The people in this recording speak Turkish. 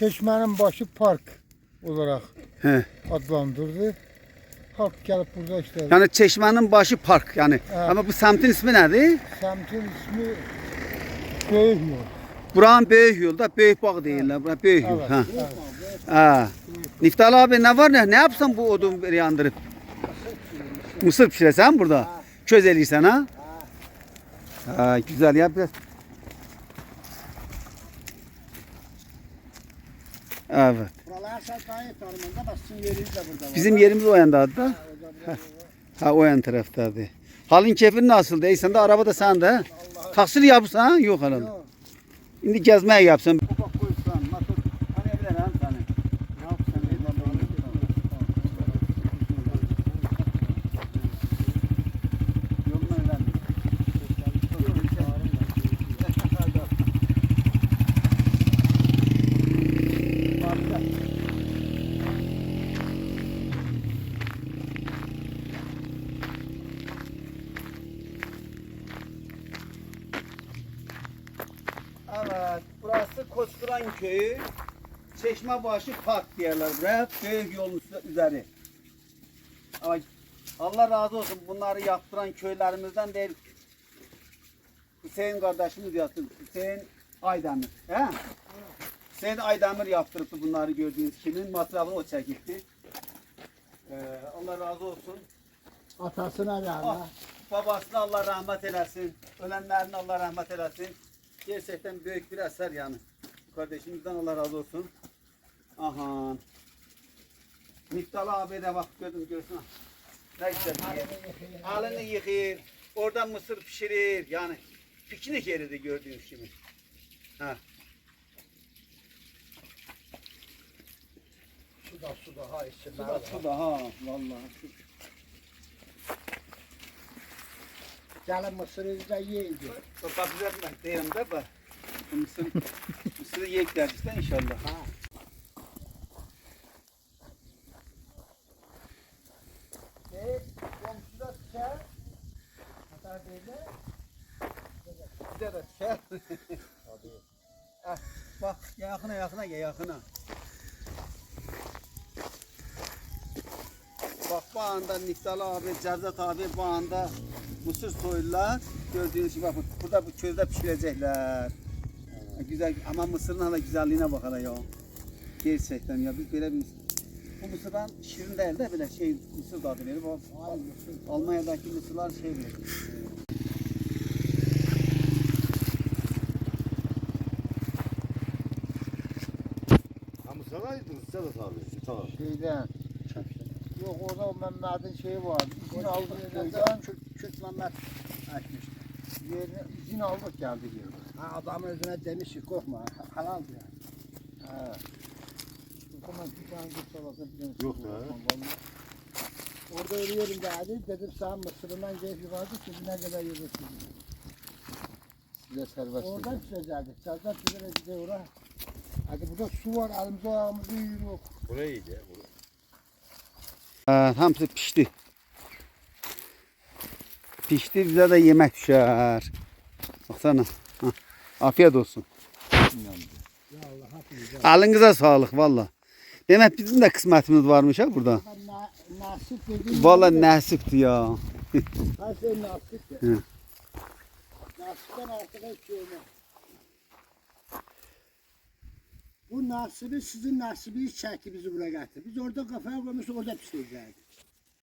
Çeşmenin başı park olarak He. adlandırdı. Halk gelip burada işte Yani çeşmenin başı park yani. Evet. Ama bu semtin ismi nedir? semtin ismi Büyük Yol. Buranın büyük yolda büyük bağ değiller. Bura büyük yol. Evet, Ha. evet. Ha. Niftal abi ne var ne? Ne yapsan bu odun yandırıp? Mısır pişiresen burada. Köz eliysen ha? Ha, güzel ya biraz. Evet. Buralar sen gayet tarımında bak sizin yeriniz de burada var. Bizim yerimiz o yanda da. Ha. Ha o yan taraftadır. Halın keyfin nasıl? Değilsen de araba da sende. Taksir yapsan? Yok. Yok. Şimdi gezmeye yapsan. Burası Koçkuran köyü. Çeşmebaşı Park diyorlar buraya. Büyük yolun üzeri. Ama Allah razı olsun bunları yaptıran köylerimizden değil. Hüseyin kardeşimiz yaptı. Hüseyin Aydemir. He? Hüseyin Aydemir yaptırdı bunları gördüğünüz kimin masrafını o çekildi. Ee, Allah razı olsun. Atasına Ah, rahmet. babasına Allah rahmet eylesin. Ölenlerin Allah rahmet eylesin. Gerçekten büyük bir eser yani. Kardeşimizden Allah razı olsun. Aha. Niftal abi de bak gördüm görsün. Ne güzel bir yer. Halını yıkayır. Orada mısır pişirir. Yani piknik yeri de gördüğünüz gibi. Ha. Su da su da ha içinde. Su da su da ha. Vallahi. şu- Gelin mısırınızı da yiyin diyor. Bak güzel de bak. Mısır, mısır yiyek işte inşallah. Ha. Ah, Bak yakına yakına gel yakına. Bak bu anda Niftal abi, Cevdet abi bu anda mısır soyurlar. Gördüğünüz gibi bak burada bu közde pişirecekler. Güzel ama mısırın hala güzelliğine bak hele ya. Gerçekten ya biz böyle bir bu mısırdan şirin değil de böyle şey mısır verir. O Ay mısır. Almanya'daki mısırlar şey verir. Ama sanaydınız Sedat abi. Tamam. Şeyden. Yok orada o Mehmet'in şeyi var. İzin aldık köyden. Kürt, Kürt Mehmet açmış. Yerine izin aldık geldi geri. Ha adam özüne demiş ki korkma ha- halal diyor. He. O zaman bir tane gitse bakabilir Yok be. Vallahi. Orada ölüyorum geldi. Dedim sen mısırından keyfi vardı ki ne kadar yürürsün. Size serbest Oradan dedim. çözerdik. Sazdan çözerek gidiyor oraya. Hadi burada su var. Elimize ayağımızı yürüyor. Buraya iyi de. Buraya. Evet, hamsi pişti. Pişti bize de yemek düşer. Baksana. Hah, Afiyet olsun. Hepimize. Elinize sağlık valla. Demek bizim de kısmetimiz varmış ha burada. Valla nasipti ya. Her şey nasip. Hı. Nasipten artık hiç şey olmaz. Bu nasibi sizin nasibiniz çekti bizi buraya getirdi. Biz orada kafaya koymuşuz orada pişireceğiz.